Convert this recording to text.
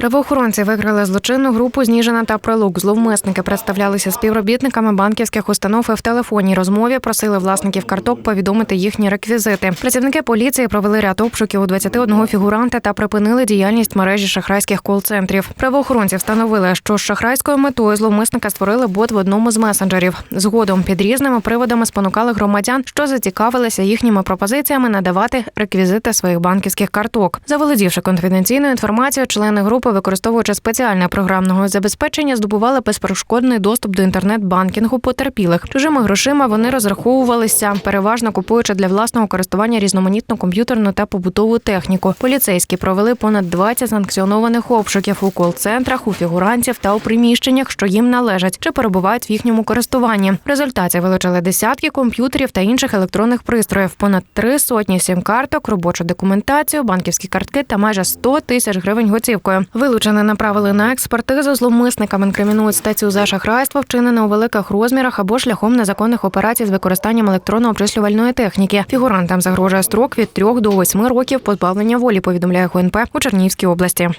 Правоохоронці викрили злочинну групу Зніжина та Прилук. Зловмисники представлялися співробітниками банківських установ і в телефонній розмові просили власників карток повідомити їхні реквізити. Працівники поліції провели ряд обшуків у 21 фігуранта та припинили діяльність мережі шахрайських кол-центрів. Правоохоронці встановили, що з шахрайською метою зловмисника створили бот в одному з месенджерів. Згодом під різними приводами спонукали громадян, що зацікавилися їхніми пропозиціями надавати реквізити своїх банківських карток. Заволодівши конфіденційною інформацією, члени групи, використовуючи спеціальне програмного забезпечення, здобували безперешкодний доступ до інтернет-банкінгу потерпілих. Чужими грошима вони розраховувалися, переважно купуючи для власного користування різноманітну комп'ютерну та побутову техніку. Поліцейські провели понад 20 санкціонованих обшуків у кол-центрах, у фігурантів та у приміщеннях, що їм належать чи перебувають в їхньому користуванні. В результаті вилучили десятки комп'ютерів та інших електронних пристроїв, понад три сотні сім-карток, робочу документацію, банківські картки та майже 100 тисяч гривень готівкою. Вилучене направили на експертизу зловмисникам. Інкримінують статтю за шахрайство, вчинене у великих розмірах або шляхом незаконних операцій з використанням електронно-обчислювальної техніки. Фігурантам загрожує строк від 3 до 8 років позбавлення волі. Повідомляє ГУНП у Чернігівській області.